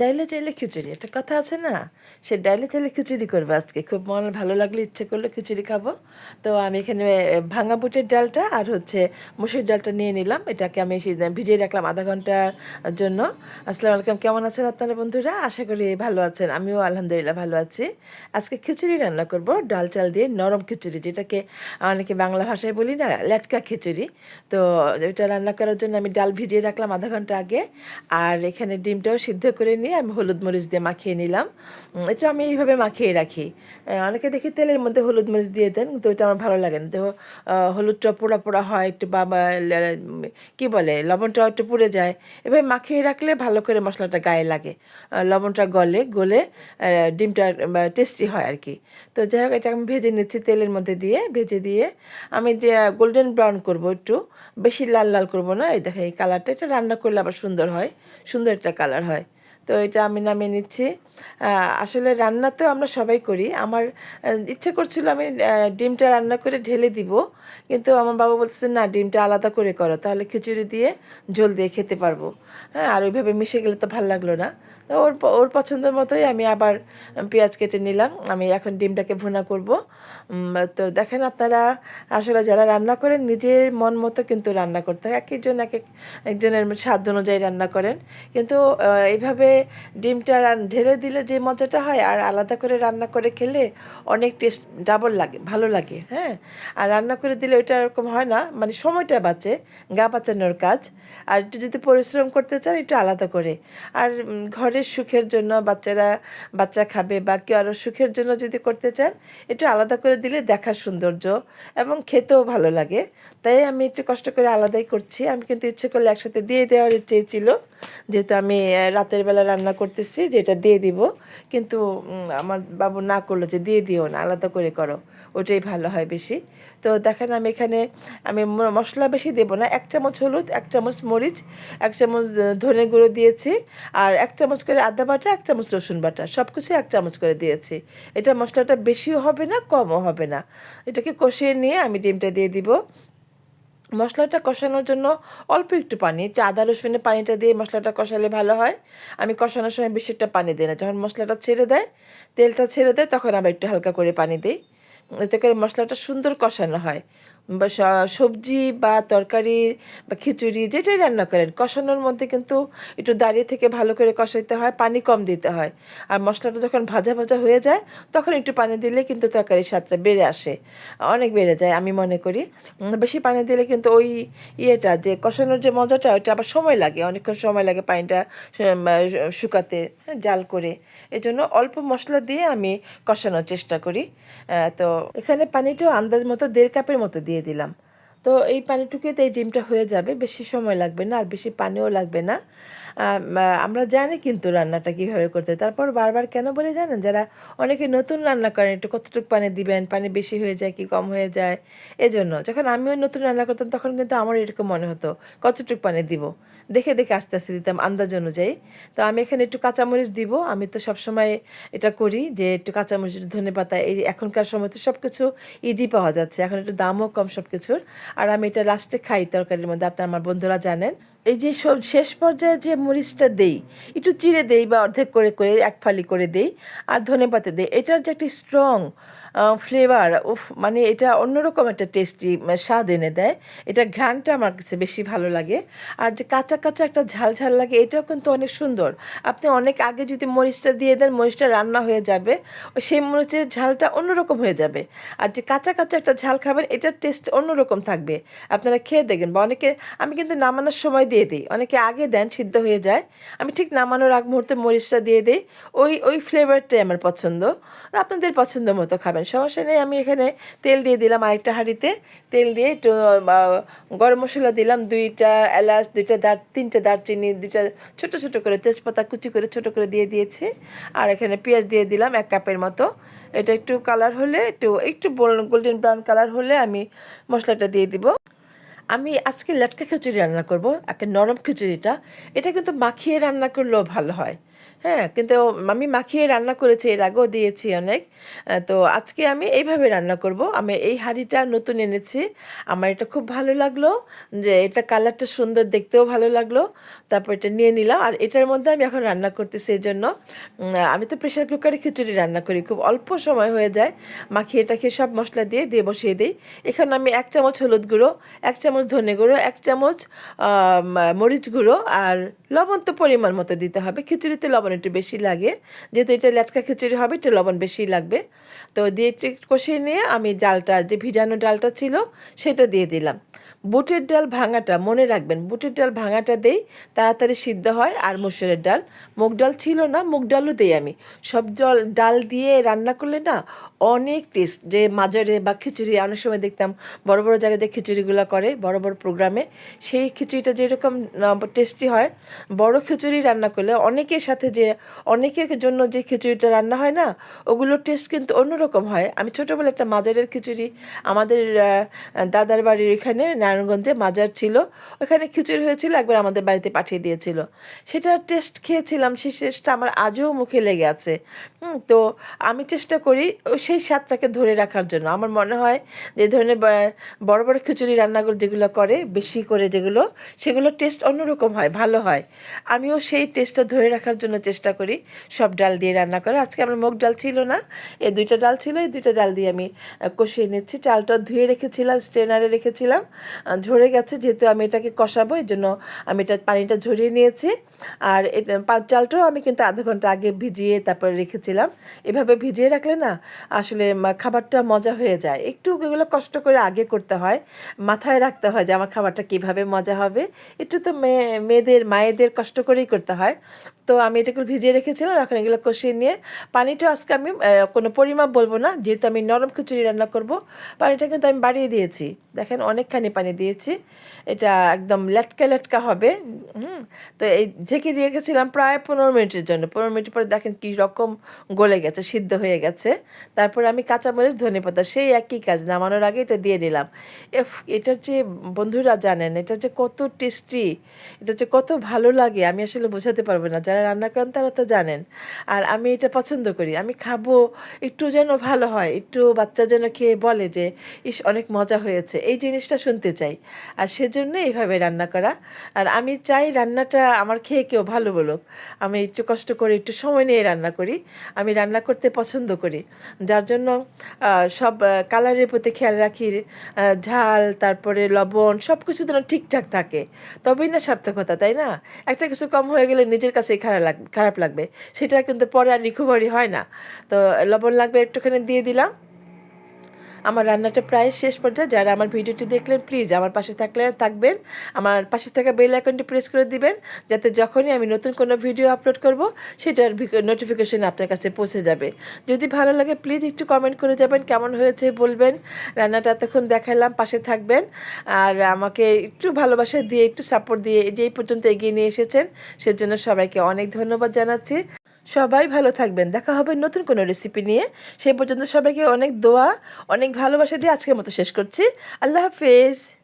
ডাইলে চাইলে খিচুড়ি, একটা কথা আছে না? সে ডাইলে চাইলে খিচুড়ি করবে আজকে। খুব মন ভালো লাগলে ইচ্ছে করল খিচুড়ি খাব। তো আমি এখানে ভাঙা বুটের ডালটা আর হচ্ছে মুসুর ডালটা নিয়ে নিলাম। এটাকে আমি ভিজিয়ে রাখলাম আধা ঘণ্টার জন্য। আসসালামু আলাইকুম, কেমন আছেন আপনারা বন্ধুরা? আশা করি ভালো আছেন। আমিও আলহামদুলিল্লাহ ভালো আছি। আজকে খিচুড়ি রান্না করব। ডাল চাল দিয়ে নরম খিচুড়ি, যেটাকে অনেকে বাংলা ভাষায় বলি না, লেটকা খিচুড়ি। তো এটা রান্না করার জন্য আমি ডাল ভিজিয়ে রাখলাম আধা ঘণ্টা আগে। আর এখানে ডিমটাও সিদ্ধ করে নিয়ে আমি হলুদ মরিচ দিয়ে মাখিয়ে নিলাম। এটা আমি এইভাবে মাখিয়ে রাখি। অনেকে দেখি তেলের মধ্যে হলুদ মরিচ দিয়ে দেন, কিন্তু এটা আমার ভালো লাগে না। তো হলুদটা পোড়া পোড়া হয়, একটু বা কী বলে লবণটা একটু পুড়ে যায়। এভাবে মাখিয়ে রাখলে ভালো করে মশলাটা গায়ে লাগে। লবণটা গলে গলে ডিমটা টেস্টি হয় আর কি। তো যাই হোক, এটা আমি ভেজে নিচ্ছি তেলের মধ্যে দিয়ে, ভেজে দিয়ে আমি গোল্ডেন ব্রাউন করব একটু, বেশি লাল লাল করব না, এই দেখেন এই কালারটা এটা রান্না করলে আবার সুন্দর হয়, সুন্দর একটা কালার হয়। তো এটা আমি নামিয়ে নিচ্ছি। আসলে রান্না তো আমরা সবাই করি। আমার ইচ্ছে করছিল আমি ডিমটা রান্না করে ঢেলে দিব। কিন্তু আমার বাবা বলছে, না, ডিমটা আলাদা করে করো। তাহলে খিচুড়ি দিয়ে ঝোল দিয়ে খেতে পারব। হ্যাঁ আর ওইভাবে মিশে গেলে তো ভালো লাগল না। তো ওর ওর পছন্দের মতোই আমি আবার পেঁয়াজ কেটে নিলাম। আমি এখন ডিমটাকে ভুনা করব। তো দেখেন আপনারা আসলে যারা রান্না করেন নিজের মন মতো কিন্তু রান্না করতে হয়। এক একজন এক এক একজনের স্বাদ অনুযায়ী রান্না করেন। কিন্তু এইভাবে ডিমটা ঢেলে দিলে যে মজাটা হয় আর আলাদা করে রান্না করে খেলে অনেক টেস্ট ডাবল লাগে ভালো লাগে হ্যাঁ? আর রান্না করে দিলে ওইটা এরকম হয় না মানে সময়টা বাঁচে গা বাঁচানোর কাজ। আর একটু যদি পরিশ্রম করতে চান একটু আলাদা করে। আর উম, ঘরের সুখের জন্য বাচ্চারা বাচ্চা খাবে বা কেউ আরও সুখের জন্য যদি করতে চান, একটু আলাদা করে দিলে দেখার সৌন্দর্য এবং খেতেও ভালো লাগে। তাই আমি একটু কষ্ট করে আলাদাই করছি। আমি কিন্তু ইচ্ছে করলে একসাথে দিয়ে দেওয়ার ইচ্ছে ছিল। যেহেতু আমি রাতের বেলা রান্না করতেছি, যেটা দিয়ে দিব। কিন্তু আমার বাবু না করল যে দিয়ে দিও না, আলাদা করে করো, ওটাই ভালো হয় বেশি। তো দেখেন আমি এখানে, আমি মশলা বেশি দেবো না। এক চামচ হলুদ, এক চামচ মরিচ, এক চামচ ধনে গুঁড়ো দিয়েছি। আর এক চামচ করে আদা বাটা, এক চামচ রসুন বাটা সব কিছু এক চামচ করে দিয়েছি। এটা মশলাটা বেশিও হবে না, কমও হবে না। এটাকে কষিয়ে নিয়ে আমি ডিমটা দিয়ে দিব। মশলাটা কষানোর জন্য অল্প একটু পানি, একটু আদা রসুনের পানিটা দিয়ে মশলাটা কষালে ভালো হয়। আমি কষানোর সময় বেশি একটা পানি দিই না। যখন মশলাটা ছেড়ে দেয়, তেলটা ছেড়ে দেয়, তখন আবার একটু হালকা করে পানি দিই। এতে করে মশলাটা সুন্দর কষানো হয়। সবজি বা তরকারি বা খিচুড়ি যেটাই রান্না করেন কষানোর মধ্যে কিন্তু একটু দাঁড়িয়ে থেকে ভালো করে কষাইতে হয় পানি কম দিতে হয়। আর মশলাটা যখন ভাজা ভাজা হয়ে যায় তখন একটু পানি দিলে কিন্তু তরকারির স্বাদটা বেড়ে আসে অনেক বেড়ে যায় আমি মনে করি। বেশি পানি দিলে কিন্তু ওই ইয়েটা যে কষানোর যে মজাটা ওইটা আবার সময় লাগে অনেকক্ষণ সময় লাগে পানিটা শুকাতে হ্যাঁ, জাল করে। এজন্য অল্প মশলা দিয়ে আমি কষানোর চেষ্টা করি। তো এখানে পানিটাও আন্দাজ মতো দেড় কাপের মতো দিয়ে দিলাম। তো এই পানিটুকুতে এই ডিমটা হয়ে যাবে, বেশি সময় লাগবে না আর বেশি পানিও লাগবে না। আমরা জানি কিন্তু রান্নাটা কীভাবে করতে তারপর বারবার কেন বলে জানেন? যারা অনেকে নতুন রান্না করেন, একটু কতটুকু পানি দিবেন, পানি বেশি হয়ে যায় কি কম হয়ে যায়, এজন্য। যখন আমিও নতুন রান্না করতাম, তখন কিন্তু আমার এরকম মনে হতো, কতটুকু পানি দিব? দেখে দেখে আস্তে আস্তে দিতাম আন্দাজ অনুযায়ী। তো আমি এখানে একটু কাঁচামরিচ দিব। আমি তো সবসময় এটা করি যে একটু কাঁচামরিচ ধনে পাতা, এই এখনকার সময় তো সব কিছু ইজি পাওয়া যাচ্ছে। এখন একটু দামও কম সব কিছুর আর আমি এটা লাস্টে খাই তরকারির মধ্যে, আপনার আমার বন্ধুরা জানেন। এই যে সব শেষ পর্যায়ে যে মরিচটা দেই, একটু চিড়ে দেই বা অর্ধেক করে করে, এক ফালি করে দেই, আর ধনে পাতা দেই, এটার যে একটি স্ট্রং ফ্লেভার উফ মানে এটা অন্যরকম একটা টেস্টি স্বাদ এনে দেয়। এটা ঘ্রাণটা আমার কাছে বেশি ভালো লাগে। আর যে কাঁচা কাঁচা একটা ঝাল ঝাল লাগে, এটাও কিন্তু অনেক সুন্দর। আপনি অনেক আগে যদি মরিচটা দিয়ে দেন, মরিচটা রান্না হয়ে যাবে সেই মরিচের ঝালটা অন্যরকম হয়ে যাবে। আর যে কাঁচা কাঁচা একটা ঝাল খাবেন এটার টেস্ট অন্যরকম থাকবে। আপনারা খেয়ে দেখবেন বা অনেকে, আমি কিন্তু নামানোর সময় দিয়ে দিই। অনেকে আগে দেন, সিদ্ধ হয়ে যায়। আমি ঠিক নামানোর আগ মুহূর্তে মরিচটা দিয়ে দিই। ওই ওই ফ্লেভারটাই আমার পছন্দ। আপনাদের পছন্দ মতো খাবেন। সমস্যা নেই, আমি এখানে তেল দিয়ে দিলাম আরেকটা হাঁড়িতে। তেল দিয়ে একটু গরম মশলা দিলাম, দুইটা এলাচ, দুইটা দার, তিনটে দারচিনি, দুইটা ছোট ছোট করে তেজপাতা কুচি করে ছোট করে দিয়ে দিয়েছি। আর এখানে পেঁয়াজ দিয়ে দিলাম এক কাপের মতো। এটা একটু কালার হলে, একটু একটু গোল্ডেন ব্রাউন কালার হলে আমি মশলাটা দিয়ে দিব। আমি আজকে লেটকা খিচুড়ি রান্না করব, একটা নরম খিচুড়িটা। এটা কিন্তু মাখিয়ে রান্না করলেও ভালো হয়। হ্যাঁ কিন্তু আমি মাখিয়ে রান্না করেছি, এর আগেও দিয়েছি অনেক। তো আজকে আমি এইভাবে রান্না করব। আমি এই হাঁড়িটা নতুন এনেছি। আমার এটা খুব ভালো লাগল যে এটা কালারটা সুন্দর, দেখতেও ভালো লাগল। তারপর এটা নিয়ে নিলাম। আর এটার মধ্যে আমি এখন রান্না করতেছি এই জন্য আমি তো প্রেশার কুকারে খিচুড়ি রান্না করি, খুব অল্প সময় হয়ে যায়। মাখিয়ে টাখিয়ে সব মশলা দিয়ে দিয়ে বসিয়ে দিই। এখন আমি এক চামচ হলুদ গুঁড়ো, এক চামচ ধনে গুঁড়ো, এক চামচ মরিচ গুঁড়ো আর লবণ তো পরিমাণ মতো দিতে হবে। খিচুড়িতে লবণ একটু বেশি লাগে। যেহেতু এটা লেটকা খিচুড়ি হবে, একটু লবণ বেশি লাগবে। তো দিয়ে একটু কষিয়ে নিয়ে আমি ডালটা, যে ভিজানো ডালটা ছিল, সেটা দিয়ে দিলাম। বুটের ডাল ভাঙাটা, মনে রাখবেন, বুটের ডাল ভাঙাটা দেই তাড়াতাড়ি সিদ্ধ হয় আর মসুরের ডাল। মুগ ডাল ছিল না, মুগ ডালও দেই আমি। সব জল, ডাল দিয়ে রান্না করলে না অনেক টেস্ট যে মাজারে বা খিচুড়ি, অনেক সময় দেখতাম বড় বড় জায়গায় যে খিচুড়িগুলো করে, বড় বড় প্রোগ্রামে সেই খিচুড়িটা যেরকম টেস্টি হয়, বড় খিচুড়ি রান্না করলে অনেকের সাথে যে, অনেকের জন্য যে খিচুড়িটা রান্না হয় না, ওগুলোর টেস্ট কিন্তু অন্যরকম হয়। আমি ছোটোবেলা একটা মাজারের খিচুড়ি, আমাদের দাদার বাড়ির এখানে নারায়ণগঞ্জে মাজার ছিল। ওখানে খিচুড়ি হয়েছিল, একবার আমাদের বাড়িতে পাঠিয়ে দিয়েছিল। সেটার টেস্ট খেয়েছিলাম, সেই টেস্টটা আমার আজও মুখে লেগে আছে। তো আমি চেষ্টা করি সেই স্বাদটাকে ধরে রাখার জন্য। আমার মনে হয় যে ধরনের বড় বড় খিচুড়ি রান্নাগুলো যেগুলো করে, বেশি করে যেগুলো, সেগুলো টেস্ট অন্যরকম হয়, ভালো হয়। আমিও সেই টেস্টটা ধরে রাখার জন্য চেষ্টা করি, সব ডাল দিয়ে রান্না করে। আজকে আমার মুগ ডাল ছিল না, এই দুইটা ডাল ছিল, এই দুইটা ডাল দিয়ে আমি কষিয়ে নিচ্ছি। চালটা ধুয়ে রেখেছিলাম স্ট্রেনারে রেখেছিলাম। ঝরে গেছে, যেহেতু আমি এটাকে কষাবো, এই জন্য আমি এটা পানিটা ঝরিয়ে নিয়েছি। আর চালটাও আমি কিন্তু আধা ঘণ্টা আগে ভিজিয়ে তারপরে রেখেছিলাম। এভাবে ভিজিয়ে রাখলে না আসলে খাবারটা মজা হয়ে যায়। একটু এগুলো কষ্ট করে আগে করতে হয়, মাথায় রাখতে হয় যে আমার খাবারটা কীভাবে মজা হবে। একটু তো মেয়ে মেয়েদের, মায়েদের কষ্ট করেই করতে হয়। তো আমি এটাকে ভিজিয়ে রেখেছিলাম, এখন এগুলো কষিয়ে নিয়ে পানিটা আজকে আমি কোনো পরিমাপ বলব না। যেহেতু আমি নরম খিচুড়ি রান্না করব, পানিটা কিন্তু আমি বাড়িয়ে দিয়েছি। দেখেন অনেকখানি পানি দিয়েছি। এটা একদম লেটকা লেটকা হবে। হুম, তো এই ঢেকে দিয়ে গেছিলাম প্রায় পনেরো মিনিটের জন্য। পনেরো মিনিট পরে দেখেন কী রকম গলে গেছে, সিদ্ধ হয়ে গেছে। তারপরে আমি কাঁচামরিচ, ধনে পাতা, সেই একই কাজ নামানোর আগে এটা দিয়ে দিলাম। এফ, এটার যে বন্ধুরা জানেন এটা যে কত টেস্টি, এটা যে কত ভালো লাগে, আমি আসলে বোঝাতে পারব না। যারা রান্না করেন তারা তো জানেন। আর আমি এটা পছন্দ করি। আমি খাব, একটু যেন ভালো হয়, একটু বাচ্চা যেন খেয়ে বলে যে, ইস, অনেক মজা হয়েছে। এই জিনিসটা শুনতে চাই। আর সেজন্য এইভাবে রান্না করা। আর আমি চাই রান্নাটা আমার খেয়ে কেউ ভালো বলুক। আমি একটু কষ্ট করে একটু সময় নিয়ে রান্না করি। আমি রান্না করতে পছন্দ করি। যার জন্য সব কালারের প্রতি খেয়াল রাখি। ঝাল, তারপরে লবণ সব কিছু যেন ঠিকঠাক থাকে। তবেই না সার্থকতা, তাই না? একটা কিছু কম হয়ে গেলে নিজের কাছেই খারাপ লাগবে খারাপ লাগবে। সেটা কিন্তু পরে আর রিকভারি হয় না। তো লবণ লাগবে একটুখানি দিয়ে দিলাম। আমার রান্নাটা প্রায় শেষ পর্যায়ে। যারা আমার ভিডিওটি দেখলেন প্লিজ আমার পাশে থাকলে, থাকবেন। আমার পাশে থাকা বেল আইকনটি প্রেস করে দিবেন, যাতে যখনই আমি নতুন কোনো ভিডিও আপলোড করব, সেটার নোটিফিকেশন আপনার কাছে পৌঁছে যাবে। যদি ভালো লাগে প্লিজ একটু কমেন্ট করে যাবেন, কেমন হয়েছে বলবেন। রান্নাটা এতক্ষণ দেখালাম, পাশে থাকবেন। আর আমাকে একটু ভালোবাসা দিয়ে, একটু সাপোর্ট দিয়ে যে এই পর্যন্ত এগিয়ে নিয়ে এসেছেন, সেজন্য সবাইকে অনেক ধন্যবাদ জানাচ্ছি। সবাই ভালো থাকবেন। দেখা হবে নতুন কোনো রেসিপি নিয়ে। সেই পর্যন্ত সবাইকে অনেক দোয়া, অনেক ভালোবাসা দিয়ে আজকের মতো শেষ করছি। আল্লাহ হাফেজ।